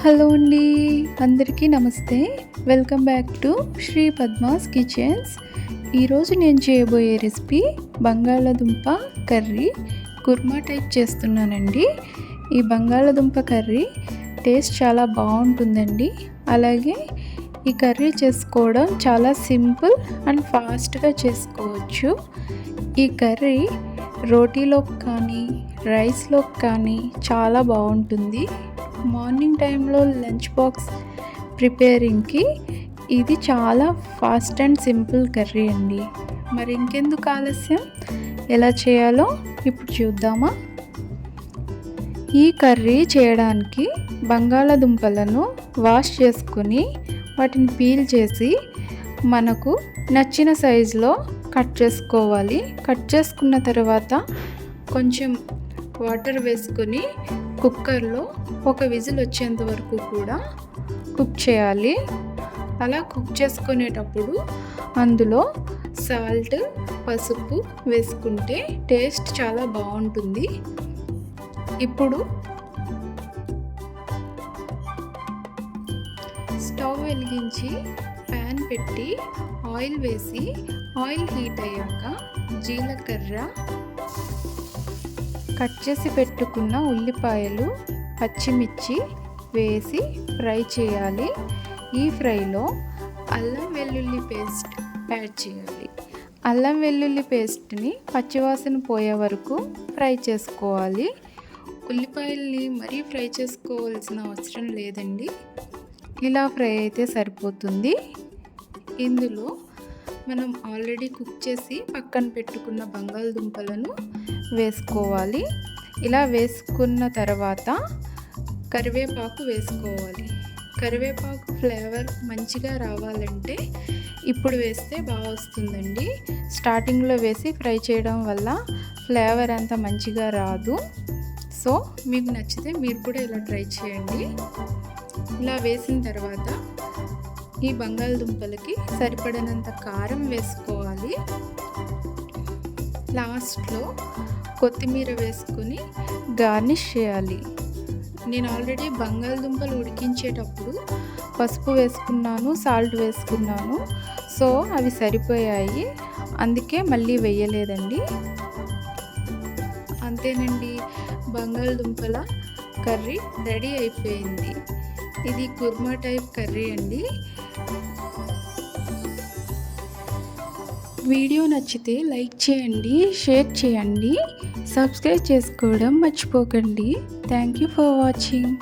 Hello అండి అందరికీ నమస్తే. Welcome back to Shri Padma's kitchens. ఈరోజు నేను చేయబోయే రెసిపీ బంగాళదుంప కర్రీ. కుర్మా టైప్ చేస్తున్నానండి. ఈ బంగాళదుంప కర్రీ టేస్ట్ చాలా బాగుంటుందండి. అలాగే ఈ కర్రీ చేసుకోవడం చాలా సింపుల్ అండ్ ఫాస్ట్గా చేసుకోవచ్చు. ఈ కర్రీ రోటీలోకి కానీ రైస్లోకి కానీ చాలా బాగుంటుంది. మార్నింగ్ టైంలో లంచ్ బాక్స్ ప్రిపేరింగ్కి ఇది చాలా ఫాస్ట్ అండ్ సింపుల్ కర్రీ అండి. మరి ఇంకెందుకు ఆలస్యం? ఎలా చేయాలో ఇప్పుడు చూద్దామా? ఈ కర్రీ చేయడానికి బంగాళాదుంపలను వాష్ చేసుకుని వాటిని పీల్ చేసి మనకు నచ్చిన సైజులో కట్ చేసుకోవాలి. కట్ చేసుకున్న తర్వాత కొంచెం వాటర్ వేసుకొని కుక్కర్లో ఒక విజిల్ వచ్చేంత వరకు కూడా కుక్ చేయాలి. అలా కుక్ చేసుకునేటప్పుడు అందులో సాల్ట్ పసుపు వేసుకుంటే టేస్ట్ చాలా బాగుంటుంది. ఇప్పుడు స్టవ్ వెలిగించి ప్యాన్ పెట్టి ఆయిల్ వేసి ఆయిల్ హీట్ అయ్యాక జీలకర్ర కట్ చేసి పెట్టుకున్న ఉల్లిపాయలు పచ్చిమిర్చి వేసి ఫ్రై చేయాలి. ఈ ఫ్రైలో అల్లం వెల్లుల్లి పేస్ట్ యాడ్ చేయాలి. అల్లం వెల్లుల్లి పేస్ట్ని పచ్చివాసన పోయే వరకు ఫ్రై చేసుకోవాలి. ఉల్లిపాయల్ని మరీ ఫ్రై చేసుకోవాల్సిన అవసరం లేదండి. ఇలా ఫ్రై అయితే సరిపోతుంది. ఇందులో మనం ఆల్రెడీ కుక్ చేసి పక్కన పెట్టుకున్న బంగాళదుంపలను వేసుకోవాలి. ఇలా వేసుకున్న తర్వాత కరివేపాకు వేసుకోవాలి. కరివేపాకు ఫ్లేవర్ మంచిగా రావాలంటే ఇప్పుడు వేస్తే బాగా వస్తుందండి. స్టార్టింగ్లో వేసి ఫ్రై చేయడం వల్ల ఫ్లేవర్ అంత మంచిగా రాదు. సో మీకు నచ్చితే మీరు కూడా ఇలా ట్రై చేయండి. ఇలా వేసిన తర్వాత ఈ బంగాళదుంపలకి సరిపడినంత కారం వేసుకోవాలి. లాస్ట్లో కొత్తిమీర వేసుకొని గార్నిష్ చేయాలి. నేను ఆల్రెడీ బంగాళదుంపలు ఉడికించేటప్పుడు పసుపు వేసుకున్నాను సాల్ట్ వేసుకున్నాను. సో అవి సరిపోయాయి. అందుకే మళ్ళీ వేయలేదండి. అంతేనండి బంగాళదుంపల కర్రీ రెడీ అయిపోయింది. ఇది కుర్మా టైప్ కర్రీ అండి. వీడియో నచ్చితే లైక్ చేయండి షేర్ చేయండి సబ్స్క్రైబ్ చేసుకోవడం మర్చిపోకండి. Thank you for watching